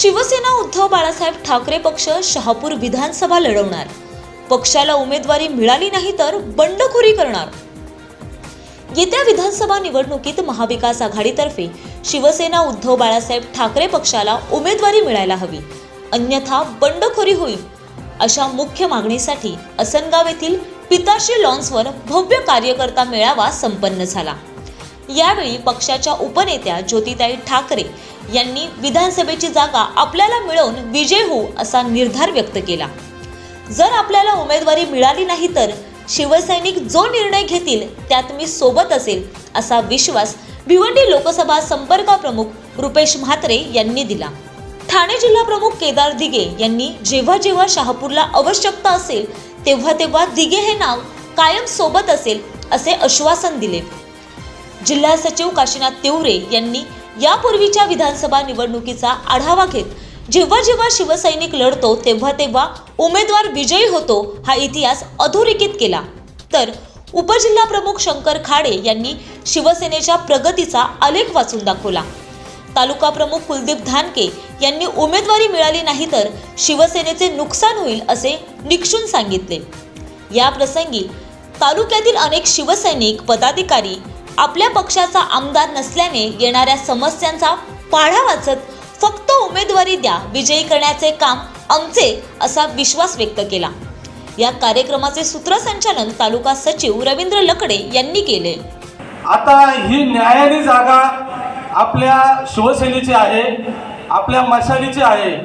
शिवसेना उद्धव बाळासाहेब ठाकरे पक्ष शहापूर विधानसभा लढवणार. पक्षाला उमेदवारी मिळाली नाही तर बंडखोरी करणार. येत्या विधानसभा निवडणुकीत महाविकास आघाडीतर्फे शिवसेना उद्धव बाळासाहेब ठाकरे पक्षाला उमेदवारी मिळायला हवी. अन्यथा बंडखोरी होईल. अशा मुख्य मागणीसाठी असनगाव येथील पिताश्री लॉन्सवर भव्य कार्यकर्ता मेळावा संपन्न झाला. यावेळी पक्षाच्या उपनेत्या ज्योतिताई ठाकरे यांनी विधानसभेची जागा आपल्याला मिळवून विजय होऊ असा निर्धार व्यक्त केला. जर आपल्याला उमेदवारी मिळाली नाही तर शिवसैनिक जो निर्णय घेतील त्यात मी सोबत असेल असा विश्वास भिवंडी लोकसभा संपर्क प्रमुख रुपेश म्हात्रे यांनी दिला. ठाणे जिल्हा प्रमुख केदार दिगे यांनी जेव्हा जेव्हा शहापूरला आवश्यकता असेल तेव्हा तेव्हा दिगे हे नाव कायम सोबत असेल असे आश्वासन दिले. जिल्हा सचिव काशीनाथ तिवरे यांनी यापूर्वीच्या विधानसभा निवडणुकीचा आढावा घेत जेव्हा जेव्हा शिवसैनिक लढतो तेव्हा तेव्हा उमेदवार विजयी होतो हा इतिहास अधोरेखित केला. तर उपजिल्हा प्रमुख शंकर खाडे यांनी शिवसेनेच्या प्रगतीचा आलेख वाचून दाखवला. तालुका प्रमुख कुलदीप धानके यांनी उमेदवारी मिळाली नाही तर शिवसेनेचे नुकसान होईल असे निक्षून सांगितले. या प्रसंगी तालुक्यातील अनेक शिवसैनिक पदाधिकारी आपल्या पक्षाचा आमदार नसल्याने येणाऱ्या समस्यांचा पाढा वाचत फक्त उमेदवारी द्या विजयी करण्याचे काम आमचे असा विश्वास व्यक्त केला. या कार्यक्रमाचे सूत्रसंचालन तालुका सचिव रवींद्र लकडे यांनी केले. आता ही न्यायाने जागा आपल्या शिवसेनेची आहे आपल्या मशालीची आहे.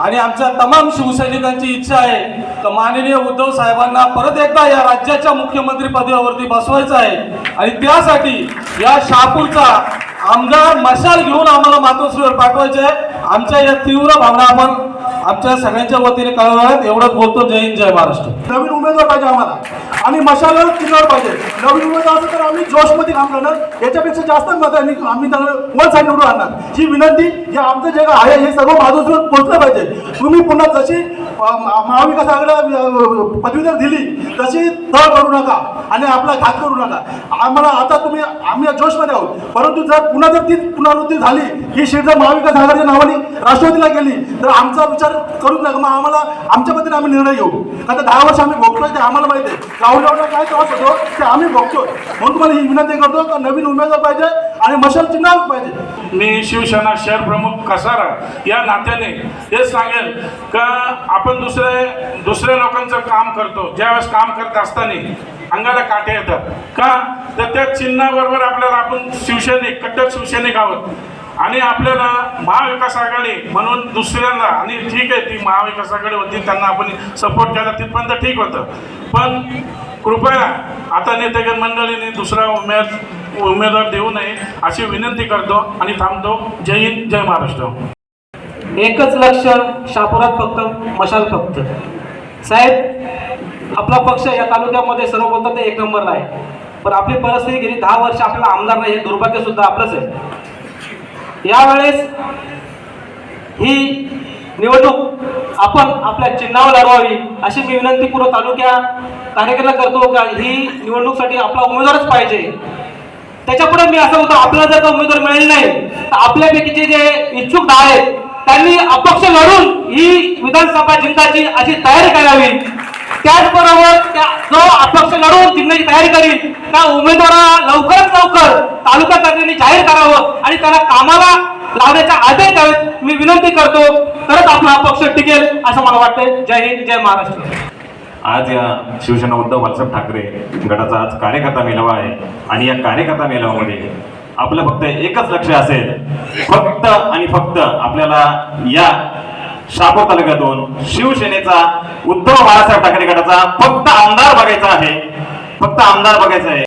आणि आमच्या तमाम शिवसैनिकांची इच्छा आहे तर माननीय उद्धव साहेबांना परत एकदा या राज्याच्या मुख्यमंत्री पदावरती बसवायचं आहे. आणि त्यासाठी या शहापूरचा आमदार मशाल घेऊन आम्हाला मातोश्रीवर पाठवायचे आहे. आमच्या या तीव्र भावना आपण आमच्या सगळ्यांच्या वतीने कळवणार आहेत एवढंच बोलतो. जय हिंद जय महाराष्ट्र. नवीन उमेदवार पाहिजे आम्हाला. आणि मशाला किल्ल्यावर पाहिजे. नवीन उमेदवार असेल तर आम्ही जोशमध्ये काम करणार. याच्यापेक्षा जास्त मतांनी आम्ही त्यांना वन साईड निवडून आणणार. ही विनंती हे आमचं जे काय आहे हे सर्व माधवसोबत पोहोचलं पाहिजे. तुम्ही पुन्हा जशी महाविकास आघाडीला पदवीधर दिली तशी तळ करू नका आणि आपला घात करू नका. आम्हाला आता तुम्ही आम्ही जोशमध्ये आहोत. परंतु जर पुन्हा जर ती पुनरावृत्ती झाली ही सीट जर महाविकास आघाडीच्या नावाने राष्ट्रवादीला गेली तर आमचा विचार करूच नका. मग आम्हाला आमच्या पद्धतीने आम्ही निर्णय घेऊ. आता दहा वर्ष आम्ही भोगतोय ते आम्हाला माहिती आहे. राहुल गावला काय त्रास होतो ते आम्ही भोगतोय. म्हणून तुम्हाला ही विनंती करतो का नवीन उमेदवार पाहिजे आणि मशाल चिन्हाच पाहिजे. मी शिवसेना शहर प्रमुख कसारा या नात्याने हे सांगेल का आपण दुसरे दुसऱ्या लोकांचं काम करतो. ज्यावेळेस काम करत असताना अंगाला काटे येतात. का? तर त्या चिन्हाबरोबर आपल्याला आपण शिवसैनिक कट्टर शिवसैनिक आहोत. आणि आपल्याला महाविकास आघाडी म्हणून दुसऱ्यांना आणि ठीक आहे ती महाविकास आघाडी होती त्यांना आपण सपोर्ट केला तिथपर्यंत ठीक होतं. पण कृपया आता नेतेगण मंडळीने दुसरा उमेद उमेदवार देऊ नये अशी विनंती करतो आणि थांबतो. जय हिंद जय महाराष्ट्र. एकच लक्ष शापुरात फक्त मशाल फक्त. साहेब आपला पक्ष या तालुक्यामध्ये सर्व बोलतात ते एक नंबरला आहे. पण आपली परिस्थिती गेली दहा वर्ष आपल्याला आमदार नाही हे दुर्भाग्य सुद्धा आपलंच आहे. यावेळेस ही निवडणूक आपण आपल्या चिन्हावर लढवावी अशी मी विनंती पूर्व तालुक्या कार्यकर्ता करतो का ही निवडणूकसाठी आपला उमेदवारच पाहिजे. त्याच्यापुढे मी असं होतं आपल्याला जर का उमेदवार मिळेल नाही तर आपल्यापैकीचे जे इच्छुक दहा आहेत त्यांनी अपक्ष लढून ही विधानसभा जिंकायची अशी तयारी करावी. त्याचबरोबर त्या जो अपक्ष लढून जिंकण्याची तयारी करील त्या उमेदवाराला लवकरात लवकर तालुका तज्ञांनी जाहीर करावं आणि त्याला कामाला लावण्याचा आदेश द्यावेत. मी विनंती करतो तरच आपला अपक्ष पक्ष टिकेल असं मला वाटतंय. जय हिंद जय महाराष्ट्र. आज या शिवसेना उद्धव बाळासाहेब ठाकरे गटाचा आज कार्यकर्ता मेळावा आहे. आणि या कार्यकर्ता मेळाव्यामध्ये आपलं फक्त एकच लक्ष असेल फक्त आणि फक्त आपल्याला या शापूर तालुक्यातून शिवसेनेचा उद्धव बाळासाहेब ठाकरे गटाचा फक्त आमदार बघायचा आहे. फक्त आमदार बघायचा आहे.